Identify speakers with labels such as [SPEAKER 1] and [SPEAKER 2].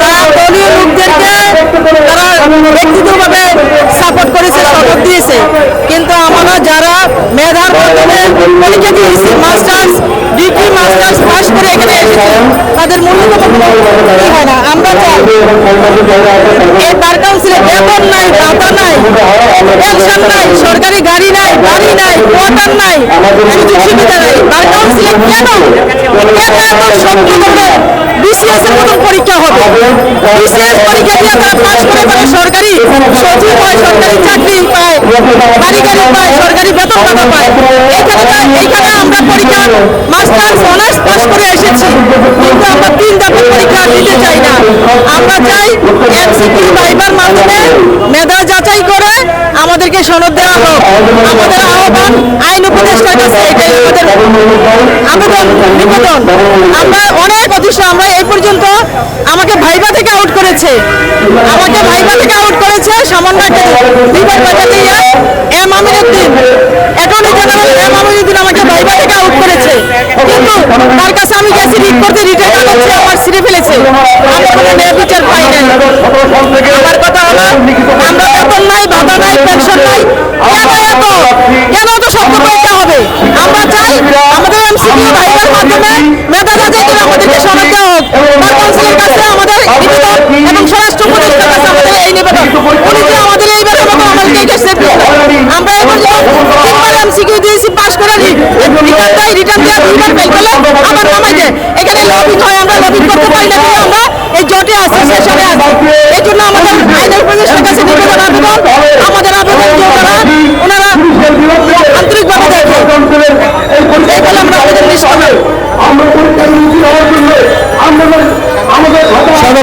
[SPEAKER 1] তারা দলীয় লোকদেরকে তারা ব্যক্তিগতভাবে সাপোর্ট করেছে সপোর্ট দিয়েছে। কিন্তু আমরা যারা মেধার মাধ্যমে পরীক্ষা দিয়েছি মাস্টার্স ডিগ্রি মাস্টার্স পাস করে এখানে এসেছি, তাদের মূল্যগত কোনো হয় না? আমরা চাই এই বার কাউন্সিলে বেতন নাই নাই পেনশন নাই, সরকারি গাড়ি নাই, বাড়ি নাই, কোয়ার্টার নাই সুযোগ সুবিধা নাই। বার কাউন্সিলে কেন? কেন এত শক্তি করবে বিসিএস এর মতন পরীক্ষা হবে। বিসিএস পরীক্ষা দিয়ে তারা পাস করে করে সরকারি। সচিব সরকারি চাকরি পায় বাড়ি গাড়ি পায় সরকারি বেতন ভাতা পায়। আমরা পরীক্ষা মাস্টার্স অনার্স পাস করে এসেছি। কিন্তু আমরা তিন ধাপের পরীক্ষা দিতে চাই। আমরা চাই এমসিকিউ ভাইবার মাধ্যমে মেধা যাচাই করে আমাদেরকে সনদ দেওয়া হোক। আমাদের আহ্বান আইন উপদেষ্টার কাছে এটাই আমাদের আবেদন নিবেদন। আমরা অনেক অতিশ আমরা এই পর্যন্ত আমাকে ভাইবা থেকে আউট করেছে। আমাকে ভাইবা থেকে আউট করেছে একটা বিভাগ বাজাতে M Aminuddin attorney general M Aminuddin আমাকে ভাইবা থেকে আউট করেছে। কিন্তু তার কাছে আমি গেছি রিট করতে রিটের কাগজে আমার ছিঁড়ে ফেলেছে আমি কোনো মেয়ে বিচার পাই নাই আমার কথা হলো আমরা বেতন নাই ভাতা নাই পেনশন নাই কেন এত কেন এত শব্দ পাইতে হবে আমরা চাই আমাদের এমসিকিউ ভাইবার মাধ্যমে মেধারা যেগুলো আমাদেরকে সরাতে হোক বা কাউন্সিলের কাছে আমাদের নিবেদন এবং স্বরাষ্ট্র উপদেষ্টার কাছে আমাদের এই নিবেদন উনি যে আমাদের এইবারের মতো আমাদেরকে এটা সেট আমরা এখন তিনবার এমসিকিউ দিয়েছি পাস করে রিটার্ন দেয় রিটার্ন দেওয়া দুইবার ফেল করলে আবার নামাই দেয় এখানে লবিং হয় ঠিক করতে পারি না আমরা এই জটে আছি সেই সবে আছি। এই জন্য আমাদের আইনের উপদেষ্টার কাছে নিবেদন আবেদন আমাদের আবেদন যে ওনারা ওনারা আন্তরিকভাবে দেখে।
[SPEAKER 2] এই
[SPEAKER 1] বলে আমরা আবেদন নিশ্চয়
[SPEAKER 2] আমরা